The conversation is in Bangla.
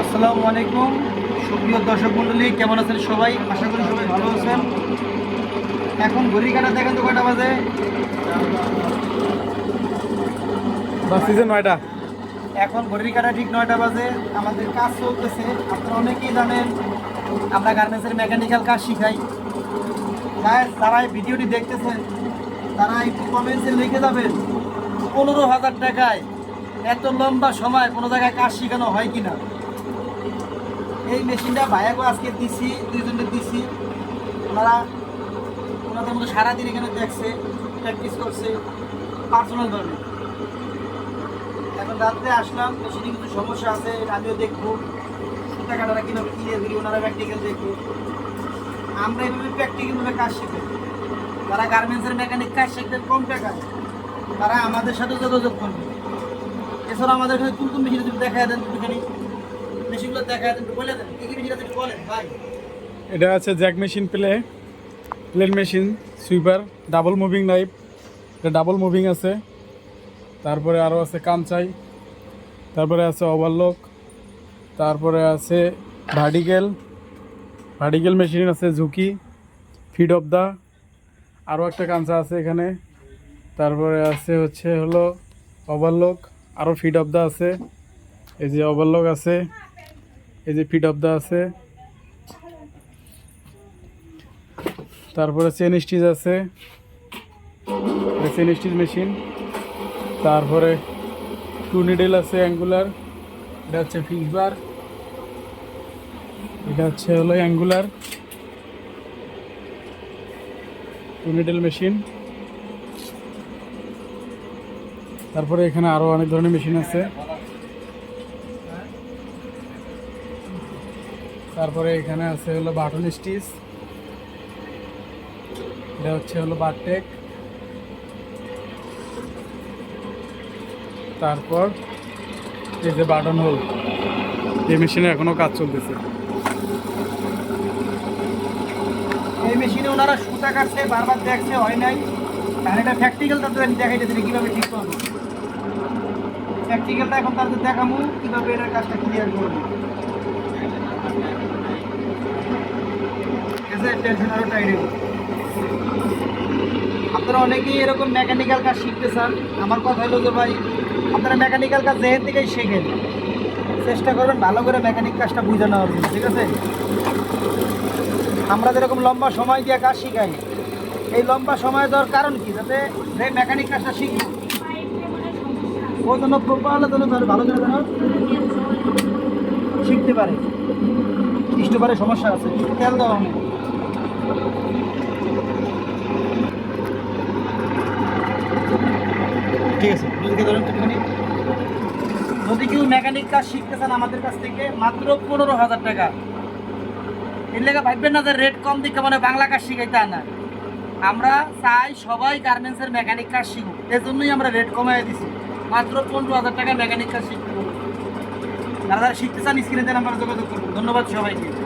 আসসালামু আলাইকুম। সুপ্রিয় দর্শক মন্ডলী কেমন আছেন সবাই? আশা করি সবাই ভালো আছেন। এখন ঘড়ি কাটা দেখেন তো কয়টা বাজে? বাস সিজন নয়টা। এখন ঘড়ির কাটা ঠিক নয়টা বাজে। আমাদের কাজ চলতেছে। আপনারা অনেকেই জানেন আমরা গার্মেন্টসের মেকানিক্যাল কাজ শিখাই। যারা এই ভিডিওটি দেখতেছেন তারা একটু কমেন্টসে লিখে যাবেন পনেরো হাজার টাকায় এত লম্বা সময় কোনো জায়গায় কাজ শেখানো হয় কিনা। এই মেশিনটা ভাইয়াকে আজকে দিছি, দুইজনকে দিছি। ওনারা ওনাদের মতো সারাদিন এখানে দেখছে প্র্যাকটিস করছে পার্সোনালভাবে এখন রাত্রে আসলাম, মেশিনে কিছু সমস্যা আছে এটা আমিও দেখব, সুতা কাটারা কীভাবে ক্লিয়ার করি ওনারা প্র্যাকটিক্যাল দেখব। আমরা এইভাবে প্র্যাকটিক্যালভাবে কাজ শিখি। তারা গার্মেন্টসের মেকানিক কাজ শিখবেন কম টাকায়। তারা আমাদের সাথে যোগাযোগ করবে। এছাড়া আমাদের তুলতুম মেশিন যদি দেখা দেন একটুখানি। দেখা একটু বলে দেন, কী কী আছে বলেন, ভাই। এটা আছে Jack machine play, plain machine, sweeper, double moving knife, এটা ডাবল মুভিং আছে। তারপরে আরও আছে কামচাই তারপরে আছে ওভারলক, তারপরে আছে ভার্টিক্যাল ভার্টিক্যাল মেশিন আছে ঝুঁকি ফিড অফ দা আরও একটা কামচা আছে এখানে। তারপরে আছে হচ্ছে হলো ওভারলক আরও ফিড অফ দা আছে। এই যে ওভারলক আছে। এই যে ফিড অফ দা আছে। তারপরে চেন স্টিচ আছে। Chain stitch machine. তারপরে টু নিডেল আছে অ্যাঙ্গুলার। এটা হচ্ছে ফিক্স বার। এটা হচ্ছে হলো অ্যাঙ্গুলার। Two needle machine. তারপরে এখানে আরও অনেক ধরনের মেশিন আছে। তারপরে এখানে আছে হলো বাটন স্টিচ। এটা হচ্ছে হলো বারটেক। তারপর এই যে বাটন হোল, এই মেশিনে এখনও কাজ চলতেছে। এই মেশিনে ওনারা সুতা কাটছে, বারবার দেখছে, হয় নাই। আর এটা প্র্যাকটিক্যালটা তো দেখাই যাচ্ছে কীভাবে ঠিক করব। প্র্যাকটিক্যালটা এখন তাদের দেখামু, কীভাবে এটার কাজটা ক্লিয়ার করব। আছে টেনশন আরও টাইট আপনারা অনেকেই এরকম মেকানিক্যাল কাজ শিখতে চান। আমার কথা হলো যে ভাই, আপনারা মেকানিক্যাল কাজ যেহেন থেকেই শেখেন, চেষ্টা করবেন ভালো করে মেকানিক কাজটা বুঝে নেওয়ার জন্য, ঠিক আছে? আমরা যেরকম লম্বা সময় দিয়ে কাজ শিখাই, এই লম্বা সময় দেওয়ার কারণ কি? যাতে যে মেকানিক কাজটা শিখব, ও যেন প্রপার যেন ভালো করে যেন শিখতে পারে। ইষ্টপারে সমস্যা আছে তেল দেওয়া যদি কেউ মেকানিক কাজ শিখতে চান আমাদের কাছ থেকে, মাত্র পনেরো হাজার টাকা। এর লেগে ভাববেন না যে রেট কম দিকে মানে বাংলা কাজ শিখাইতে না। আমরা চাই সবাই গার্মেন্টসের মেকানিক কাজ শিখুক। এর জন্যই আমরা রেট কমাই দিছি। মাত্র পনেরো হাজার টাকা মেকানিক কাজ শিখতে পারব যারা শিখতে চান স্ক্রিনে নাম্বার যোগাযোগ করুন। ধন্যবাদ সবাইকে।